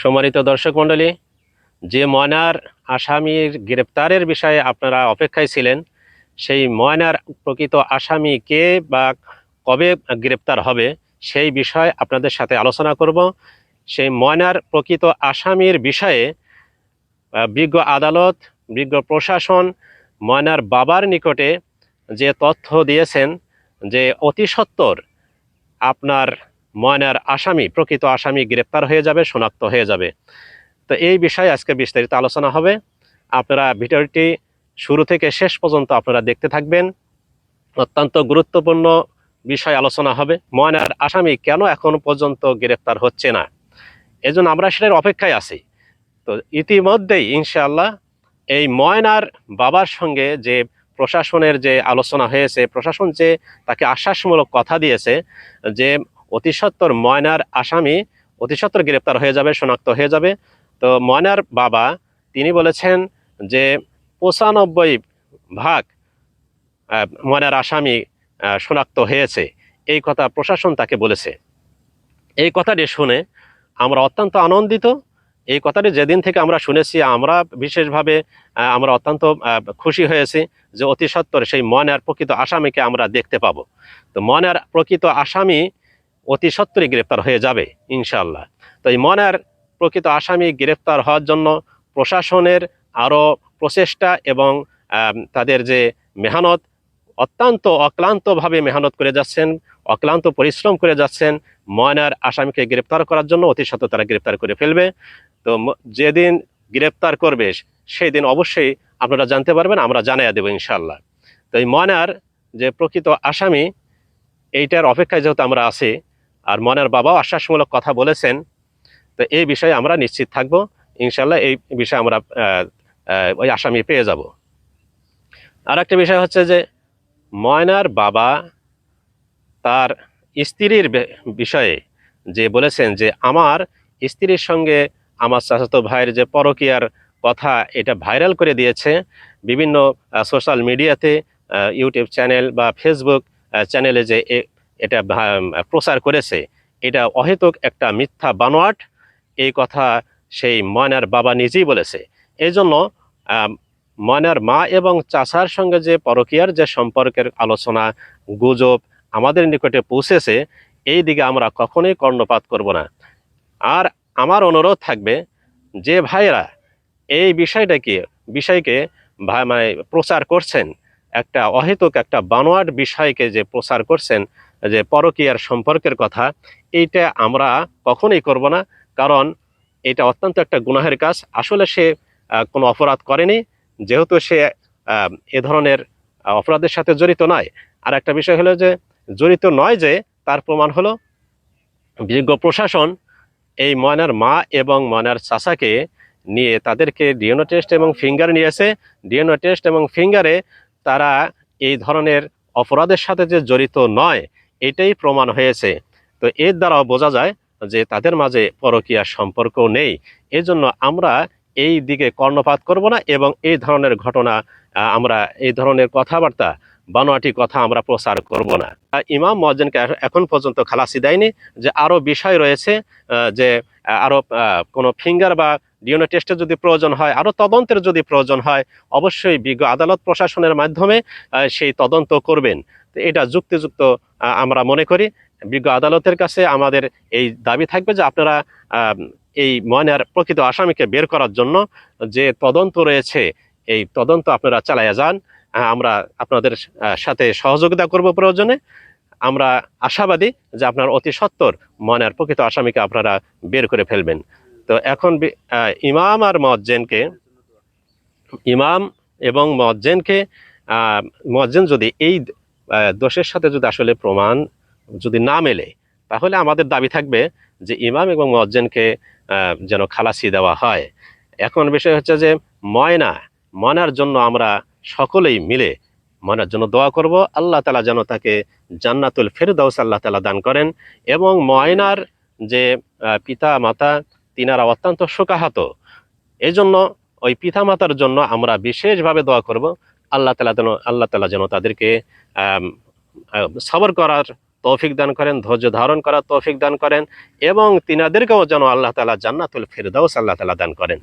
সম্মানিত দর্শক মণ্ডলী, যে ময়নার আসামির গ্রেপ্তারের বিষয়ে আপনারা অপেক্ষায় ছিলেন, সেই ময়নার প্রকৃত আসামি কে বা কবে গ্রেপ্তার হবে, সেই বিষয়ে আপনাদের সাথে আলোচনা করব। সেই ময়নার প্রকৃত আসামির বিষয়ে বিজ্ঞ আদালত, বিজ্ঞ প্রশাসন, ময়নার বাবার নিকটে যে তথ্য দিয়েছেন যে অতি আপনার ময়নার আসামি, প্রকৃত আসামি গ্রেপ্তার হয়ে যাবে, শনাক্ত হয়ে যাবে। তো এই বিষয়ে আজকে বিস্তারিত আলোচনা হবে। আপনারা ভিডিওটি শুরু থেকে শেষ পর্যন্ত আপনারা দেখতে থাকবেন। অত্যন্ত গুরুত্বপূর্ণ বিষয় আলোচনা হবে। ময়নার আসামি কেন এখন পর্যন্ত গ্রেপ্তার হচ্ছে না? এজন্য আমরা সেটার অপেক্ষায় আছি। তো ইতিমধ্যেই ইনশাআল্লাহ এই ময়নার বাবার সঙ্গে যে প্রশাসনের যে আলোচনা হয়েছে, প্রশাসন যে তাকে আশ্বাসমূলক কথা দিয়েছে যে অতি সত্বর ময়নার আসামি অতি সত্বর গ্রেপ্তার হয়ে যাবে, শনাক্ত হয়ে যাবে। তো ময়নার বাবা, তিনি বলেছেন যে পঁচানব্বই ভাগ ময়নার আসামি শনাক্ত হয়েছে। এই কথা প্রশাসন তাকে বলেছে। এই কথাটি শুনে আমরা অত্যন্ত আনন্দিত। এই কথাটি যেদিন থেকে আমরা শুনেছি, আমরা বিশেষভাবে আমরা অত্যন্ত খুশি হয়েছি যে অতি সত্বর সেই ময়নার প্রকৃত আসামিকে আমরা দেখতে পাবো। তো ময়নার প্রকৃত আসামি অতি সত্বরই গ্রেপ্তার হয়ে যাবে, ইনশাআল্লাহ। তো এই ময়নার প্রকৃত আসামি গ্রেপ্তার হওয়ার জন্য প্রশাসনের আরও প্রচেষ্টা এবং তাদের যে মেহনত, অত্যন্ত অক্লান্তভাবে মেহনত করে যাচ্ছেন, অক্লান্ত পরিশ্রম করে যাচ্ছেন, ময়নার আসামিকে গ্রেপ্তার করার জন্য অতি সত্ত্ব তারা গ্রেপ্তার করে ফেলবে। তো যেদিন গ্রেপ্তার করবে সেই দিন অবশ্যই আপনারা জানতে পারবেন, আমরা জানাইয়া দেবো ইনশাল্লাহ তো এই ময়নার যে প্রকৃত আসামি, এইটার অপেক্ষায় যেহেতু আমরা আছি আর ময়নার বাবাও আশ্বাসমূলক কথা বলেছেন। তো এই বিষয়ে আমরা নিশ্চিত থাকব। ইনশাল্লাহ এই বিষয়ে আমরা ওই আসামি পেয়ে যাব। আর একটা বিষয় হচ্ছে যে, ময়নার বাবা তার স্ত্রীর বিষয়ে যে বলেছেন যে, আমার স্ত্রীর সঙ্গে আমার চাচাতো ভাইয়ের যে পরকীয়ার কথা এটা ভাইরাল করে দিয়েছে। বিভিন্ন সোশ্যাল মিডিয়াতে ইউটিউব চ্যানেল বা ফেসবুক চ্যানেলে যে এটা প্রচার করেছে। এটা অহেতুক একটা মিথ্যা বানোয়াট, এই কথা সেই ময়নার বাবা নিজেই বলেছে। এই জন্য ময়নার মা এবং চাচার সঙ্গে যে পরকীয়ার যে সম্পর্কের আলোচনা, গুজব আমাদের নিকটে পৌঁছেছে, এই দিকে আমরা কখনোই কর্ণপাত করব না। আর আমার অনুরোধ থাকবে যে ভাইয়েরা, এই বিষয়টাকে বিষয়কে ভা- মানে প্রচার করছেন, একটা অহেতুক একটা বানোয়াট বিষয়কে যে প্রচার করছেন যে পরকীয়ার সম্পর্কের কথা, এইটা আমরা কখনোই করব না। কারণ এটা অত্যন্ত একটা গুনাহের কাজ। আসলে সে কোনো অপরাধ করেনি। যেহেতু সে এ ধরনের অপরাধের সাথে জড়িত নয়। আর একটা বিষয় হলো যে, জড়িত নয় যে, তার প্রমাণ হলো বিজ্ঞ প্রশাসন এই ময়নার মা এবং ময়নার চাচাকে নিয়ে তাদেরকে ডিএনও টেস্ট এবং ফিঙ্গার নিয়েছে। ডিএনও টেস্ট এবং ফিঙ্গারে তারা এই ধরনের অপরাধের সাথে যে জড়িত নয় এটাই প্রমাণ হয়েছে। তো এর দ্বারাও বোঝা যায় যে তাদের মাঝে পরকীয়ার সম্পর্ক নেই। এজন্য আমরা এই দিকে কর্ণপাত করব না এবং এই ধরনের ঘটনা আমরা এই ধরনের কথাবার্তা, বানোয়াটি কথা আমরা প্রচার করব না। ইমাম মজ্জেনকে এখন পর্যন্ত খালাসি দেয়নি যে আরও বিষয় রয়েছে যে আরও কোনো ফিঙ্গার বা ডিএনএ টেস্টের যদি প্রয়োজন হয়, আরও তদন্তের যদি প্রয়োজন হয়, অবশ্যই বিজ্ঞ আদালত প্রশাসনের মাধ্যমে সেই তদন্ত করবেন। এটা যুক্তিযুক্ত আমরা মনে করি। বিজ্ঞ আদালতের কাছে আমাদের এই দাবি থাকবে যে আপনারা এই ময়নার প্রকৃত আসামিকে বের করার জন্য যে তদন্ত রয়েছে, এই তদন্ত আপনারা চালাইয়া যান। আমরা আপনাদের সাথে সহযোগিতা করব প্রয়োজনে। আমরা আশাবাদী যে আপনার অতি সত্বর ময়নার প্রকৃত আসামিকে আপনারা বের করে ফেলবেন। তো এখন ইমাম আর মজ্জেনকে, ইমাম এবং মজ্জেনকে মজ্জেন যদি এই দোষের সাথে যদি আসলে প্রমাণ যদি না মেলে, তাহলে আমাদের দাবি থাকবে যে ইমাম এবং মজ্জেনকে যেন খালাসি দেওয়া হয়। এখন বিষয় হচ্ছে যে ময়না, ময়নার জন্য আমরা সকলেই মিলে ময়নার জন্য দোয়া করব। আল্লাহ তালা যেন তাকে জান্নাতুল ফেরদাউস আল্লাহ তালা দান করেন এবং ময়নার যে পিতা মাতা তিনারা অত্যন্ত শোকাহত। এই জন্য ওই পিতা মাতার জন্য আমরা বিশেষভাবে দোয়া করব। আল্লাহ তালা যেন, আল্লাহ তালা যেন তাদেরকে সবর করার তৌফিক দান করেন, ধৈর্য ধারণ করার তৌফিক দান করেন এবং তিনাদেরকেও যেন আল্লাহ তালা জান্নাতুল ফিরদাউস আল্লাহ তালা দান করেন।